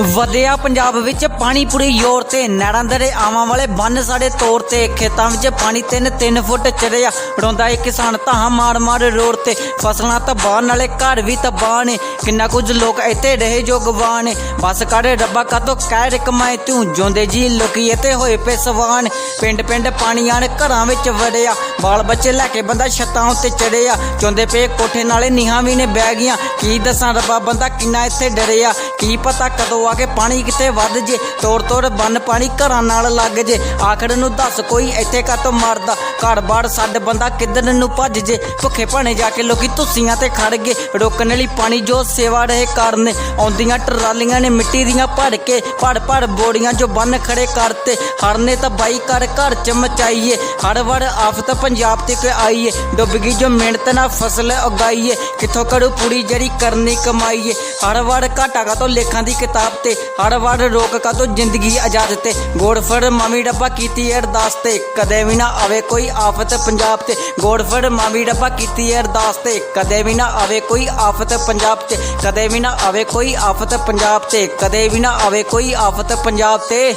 ਵਧਿਆ ਪੰਜਾਬ ਵਿੱਚ ਪਾਣੀ ਪੂਰੀ ਜ਼ੋਰ ਤੇ ਨਹਿਰਾਂ ਦੇ ਆਵਾਂ ਵਾਲੇ ਬੰਨ ਸਾਡੇ ਤੌਰ ਤੇ ਖੇਤਾਂ ਵਿੱਚ ਪਾਣੀ 3-3 ਫੁੱਟ ਚੜਿਆ ਰੋਂਦਾ ਏ ਕਿਸਾਨ ਤਾਂ ਮਾਰ ਮਾਰ ਰੋੜ ਤੇ। ਫਸਲਾਂ ਤਬਾਹ, ਨਾਲੇ ਘਰ ਵੀ ਤਬਾਹ ਨੇ। ਕਿੰਨਾ ਕੁਝ ਲੋਕ ਇੱਥੇ ਰਹੇ ਜੋ ਗਵਾਹ ਨੇ ਬਸ ਕਰ ਰੱਬਾ ਕਾਤੋਂ ਕਹਿ ਕਮਾਏ ਤੂੰ। ਜਿਉਂਦੇ ਜੀ ਲੋਕੀ ਇੱਥੇ ਹੋਏ ਪਏ ਸਵਾਨ ਪਿੰਡ ਪਿੰਡ ਪਾਣੀ ਆਣ ਘਰਾਂ ਵਿੱਚ ਵੜਿਆ। ਬਾਲ ਬੱਚੇ ਲੈ ਕੇ ਬੰਦਾ ਛੱਤਾਂ ਉੱਤੇ ਚੜਿਆ ਚੋਂਦੇ ਪਏ ਕੋਠੇ ਨਾਲੇ ਨੀਹਾਂ ਵੀ ਨੇ ਬਹਿ ਗਈਆਂ। ਕੀ ਦੱਸਾਂ ਰੱਬਾ, ਬੰਦਾ ਕਿੰਨਾ ਇੱਥੇ ਡਰਿਆ। ਕੀ ਪਤਾ ਕਦੋਂ ਆ ਕੇ ਪਾਣੀ ਕਿਤੇ ਵੱਧ ਜੇ? ਤੋੜ ਤੋੜ ਬੰਨ ਪਾਣੀ ਘਰਾਂ ਨਾਲ ਲੱਗ ਜੇ। ਆਖੜ ਨੂੰ ਦੱਸ ਕੋਈ ਇੱਥੇ ਕਾਤੋਂ ਮਰਦਾ। ਘਰ ਬਾੜ ਛੱਡ ਬੰਦਾ ਕਿੱਧਰ ਨੂੰ ਭੱਜ ਜੇ? ਭੁੱਖੇ ਭਾਣੇ ਜਾ ਕੇ ਲੋਕੀ ਤੁਸੀਆਂ ਤੇ ਖੜ ਗਏ। ਰੋਕਣ ਲਈ ਪਾਣੀ ਜੋ ਸੇਵਾ ਰਹੇ ਕਰਨੇ। ਆਉਂਦੀਆਂ ਟਰਾਲੀਆਂ ਨੇ ਮਿੱਟੀ ਦੀਆਂ ਭੜ ਕੇ। ਭੜ ਭੜ ਬੋੜੀਆਂ ਜੋ ਬੰਨ ਖੜੇ ਕਰਤੇ। ਹੜਨੇ ਤਾਂ ਬਾਈ ਕਰ ਘਰ ਚ ਮਚਾਈਏ। ਹੜ ਵੜ ਆਫਤ ਪੰਜਾਬ ਤੇ ਕੋਈ ਆਈਏ। ਡੁੱਬ ਗਈ ਜੋ ਮਿਹਨਤ ਨਾਲ ਫਸਲ ਉਗਾਈਏ। ਕਿੱਥੋਂ ਕਰੂ ਪੂਰੀ ਜਿਹੜੀ ਕਰਨੀ ਕਮਾਈਏ। ਹੜ ਵੜ ਘਾਟਾ ਕਾ ਤੋਂ ਲੇਖਾਂ ਦੀ ਕਿਤਾਬ ਤੇ ਹੜ ਵੜ ਰੋਕ ਕਾ ਜ਼ਿੰਦਗੀ ਆਜ਼ਾਦ ਤੇ? ਗੋੜਫੜ ਮਾਮੀ ਡੱਬਾ ਕੀਤੀ ਅਰਦਾਸ ਤੇ। ਕਦੇ ਵੀ ਨਾ ਆਵੇ ਕੋਈ ਆਫਤ ਪੰਜਾਬ ਤੇ। ਗੋੜਫੜ ਮਾਮੀ ਡੱਬਾ ਕੀਤੀ ਅਰਦਾਸ ਤੇ। ਕਦੇ ਵੀ ਨਾ ਆਵੇ ਕੋਈ ਆਫਤ ਪੰਜਾਬ ਤੇ। ਕਦੇ ਵੀ ਨਾ ਆਵੇ ਕੋਈ ਆਫਤ ਪੰਜਾਬ ਤੇ। ਕਦੇ ਵੀ ਨਾ ਆਵੇ ਕੋਈ ਆਫਤ ਪੰਜਾਬ ਤੇ।